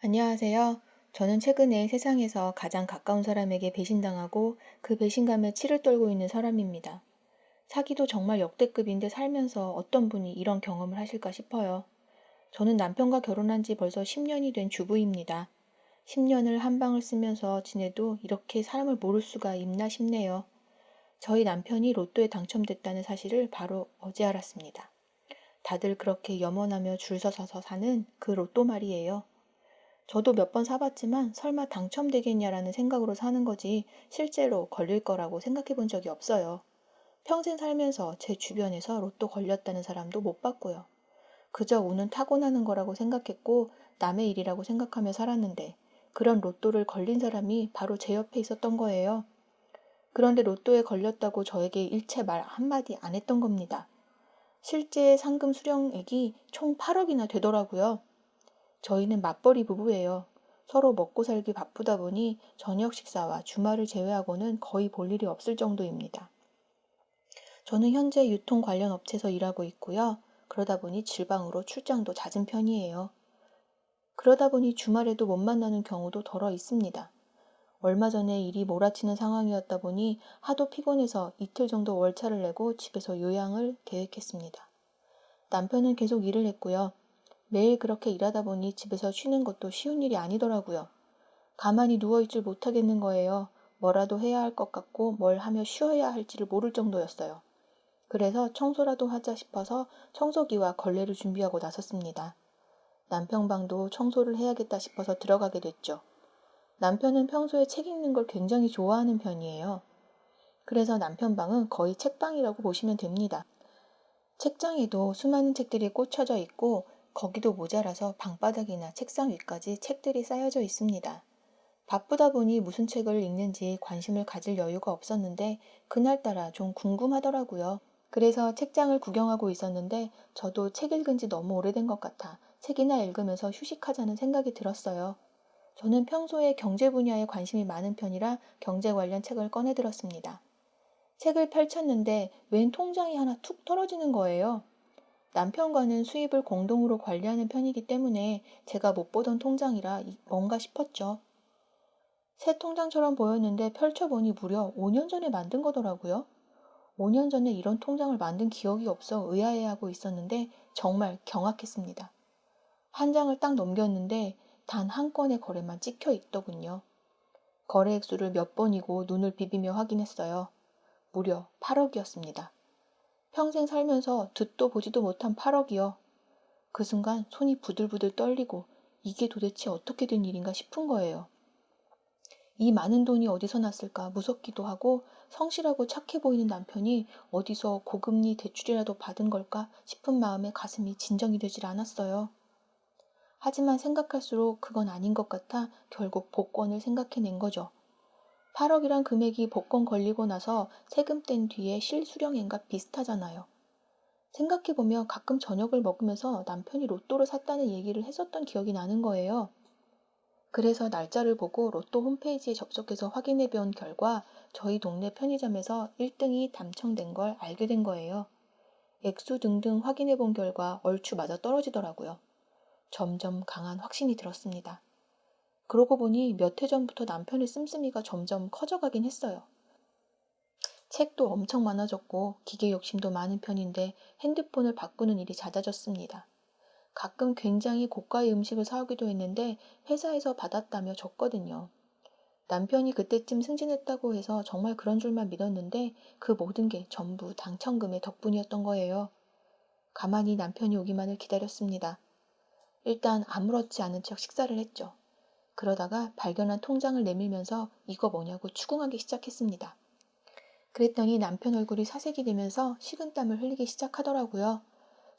안녕하세요. 저는 최근에 세상에서 가장 가까운 사람에게 배신당하고 그 배신감에 치를 떨고 있는 사람입니다. 사기도 정말 역대급인데 살면서 어떤 분이 이런 경험을 하실까 싶어요. 저는 남편과 결혼한 지 벌써 10년이 된 주부입니다. 10년을 한 방을 쓰면서 지내도 이렇게 사람을 모를 수가 있나 싶네요. 저희 남편이 로또에 당첨됐다는 사실을 바로 어제 알았습니다. 다들 그렇게 염원하며 줄 서서 사는 그 로또 말이에요. 저도 몇 번 사봤지만 설마 당첨되겠냐라는 생각으로 사는 거지 실제로 걸릴 거라고 생각해 본 적이 없어요. 평생 살면서 제 주변에서 로또 걸렸다는 사람도 못 봤고요. 그저 운은 타고나는 거라고 생각했고 남의 일이라고 생각하며 살았는데 그런 로또를 걸린 사람이 바로 제 옆에 있었던 거예요. 그런데 로또에 걸렸다고 저에게 일체 말 한마디 안 했던 겁니다. 실제 상금 수령액이 총 8억이나 되더라고요. 저희는 맞벌이 부부예요. 서로 먹고 살기 바쁘다 보니 저녁 식사와 주말을 제외하고는 거의 볼 일이 없을 정도입니다. 저는 현재 유통 관련 업체에서 일하고 있고요. 그러다 보니 질방으로 출장도 잦은 편이에요. 그러다 보니 주말에도 못 만나는 경우도 덜어 있습니다. 얼마 전에 일이 몰아치는 상황이었다 보니 하도 피곤해서 이틀 정도 월차를 내고 집에서 요양을 계획했습니다. 남편은 계속 일을 했고요. 매일 그렇게 일하다 보니 집에서 쉬는 것도 쉬운 일이 아니더라고요. 가만히 누워있질 못하겠는 거예요. 뭐라도 해야 할 것 같고 뭘 하며 쉬어야 할지를 모를 정도였어요. 그래서 청소라도 하자 싶어서 청소기와 걸레를 준비하고 나섰습니다. 남편 방도 청소를 해야겠다 싶어서 들어가게 됐죠. 남편은 평소에 책 읽는 걸 굉장히 좋아하는 편이에요. 그래서 남편 방은 거의 책방이라고 보시면 됩니다. 책장에도 수많은 책들이 꽂혀져 있고 거기도 모자라서 방바닥이나 책상 위까지 책들이 쌓여져 있습니다. 바쁘다 보니 무슨 책을 읽는지 관심을 가질 여유가 없었는데 그날따라 좀 궁금하더라고요. 그래서 책장을 구경하고 있었는데 저도 책 읽은 지 너무 오래된 것 같아 책이나 읽으면서 휴식하자는 생각이 들었어요. 저는 평소에 경제 분야에 관심이 많은 편이라 경제 관련 책을 꺼내 들었습니다. 책을 펼쳤는데 웬 통장이 하나 툭 떨어지는 거예요. 남편과는 수입을 공동으로 관리하는 편이기 때문에 제가 못 보던 통장이라 뭔가 싶었죠. 새 통장처럼 보였는데 펼쳐보니 무려 5년 전에 만든 거더라고요. 5년 전에 이런 통장을 만든 기억이 없어 의아해하고 있었는데 정말 경악했습니다. 한 장을 딱 넘겼는데 단 한 건의 거래만 찍혀 있더군요. 거래 액수를 몇 번이고 눈을 비비며 확인했어요. 무려 8억이었습니다. 평생 살면서 듣도 보지도 못한 8억이요. 그 순간 손이 부들부들 떨리고 이게 도대체 어떻게 된 일인가 싶은 거예요. 이 많은 돈이 어디서 났을까 무섭기도 하고 성실하고 착해 보이는 남편이 어디서 고금리 대출이라도 받은 걸까 싶은 마음에 가슴이 진정이 되질 않았어요. 하지만 생각할수록 그건 아닌 것 같아 결국 복권을 생각해낸 거죠. 8억이란 금액이 복권 걸리고 나서 세금 뗀 뒤에 실수령액과 비슷하잖아요. 생각해보면 가끔 저녁을 먹으면서 남편이 로또를 샀다는 얘기를 했었던 기억이 나는 거예요. 그래서 날짜를 보고 로또 홈페이지에 접속해서 확인해 본 결과 저희 동네 편의점에서 1등이 당첨된 걸 알게 된 거예요. 액수 등등 확인해 본 결과 얼추 맞아 떨어지더라고요. 점점 강한 확신이 들었습니다. 그러고 보니 몇 해 전부터 남편의 씀씀이가 점점 커져가긴 했어요. 책도 엄청 많아졌고 기계 욕심도 많은 편인데 핸드폰을 바꾸는 일이 잦아졌습니다. 가끔 굉장히 고가의 음식을 사오기도 했는데 회사에서 받았다며 줬거든요. 남편이 그때쯤 승진했다고 해서 정말 그런 줄만 믿었는데 그 모든 게 전부 당첨금의 덕분이었던 거예요. 가만히 남편이 오기만을 기다렸습니다. 일단 아무렇지 않은 척 식사를 했죠. 그러다가 발견한 통장을 내밀면서 이거 뭐냐고 추궁하기 시작했습니다. 그랬더니 남편 얼굴이 사색이 되면서 식은땀을 흘리기 시작하더라고요.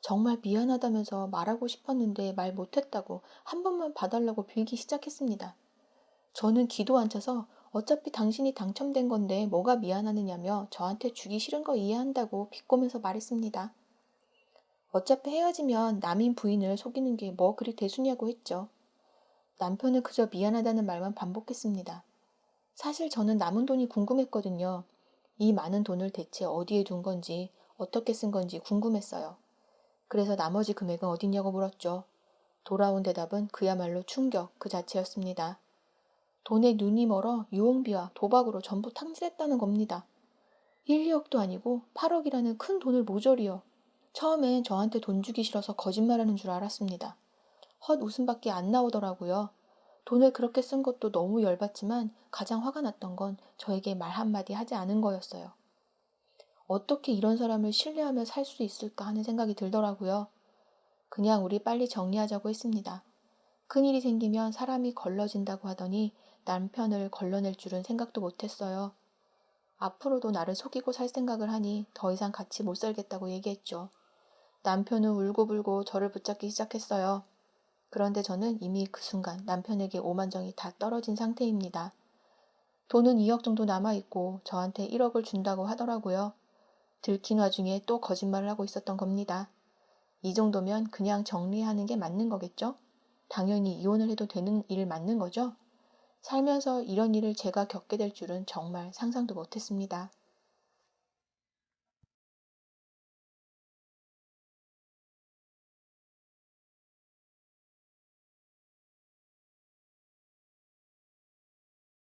정말 미안하다면서 말하고 싶었는데 말 못했다고 한 번만 봐달라고 빌기 시작했습니다. 저는 기도 안 차서 어차피 당신이 당첨된 건데 뭐가 미안하느냐며 저한테 주기 싫은 거 이해한다고 비꼬면서 말했습니다. 어차피 헤어지면 남인 부인을 속이는 게 뭐 그리 대수냐고 했죠. 남편은 그저 미안하다는 말만 반복했습니다. 사실 저는 남은 돈이 궁금했거든요. 이 많은 돈을 대체 어디에 둔 건지, 어떻게 쓴 건지 궁금했어요. 그래서 나머지 금액은 어딨냐고 물었죠. 돌아온 대답은 그야말로 충격 그 자체였습니다. 돈에 눈이 멀어 유흥비와 도박으로 전부 탕진했다는 겁니다. 1, 2억도 아니고 8억이라는 큰 돈을 모조리요. 처음엔 저한테 돈 주기 싫어서 거짓말하는 줄 알았습니다. 헛 웃음밖에 안 나오더라고요. 돈을 그렇게 쓴 것도 너무 열받지만 가장 화가 났던 건 저에게 말 한마디 하지 않은 거였어요. 어떻게 이런 사람을 신뢰하며 살 수 있을까 하는 생각이 들더라고요. 그냥 우리 빨리 정리하자고 했습니다. 큰일이 생기면 사람이 걸러진다고 하더니 남편을 걸러낼 줄은 생각도 못했어요. 앞으로도 나를 속이고 살 생각을 하니 더 이상 같이 못 살겠다고 얘기했죠. 남편은 울고불고 저를 붙잡기 시작했어요. 그런데 저는 이미 그 순간 남편에게 오만정이 다 떨어진 상태입니다. 돈은 2억 정도 남아있고 저한테 1억을 준다고 하더라고요. 들킨 와중에 또 거짓말을 하고 있었던 겁니다. 이 정도면 그냥 정리하는 게 맞는 거겠죠? 당연히 이혼을 해도 되는 일 맞는 거죠? 살면서 이런 일을 제가 겪게 될 줄은 정말 상상도 못했습니다.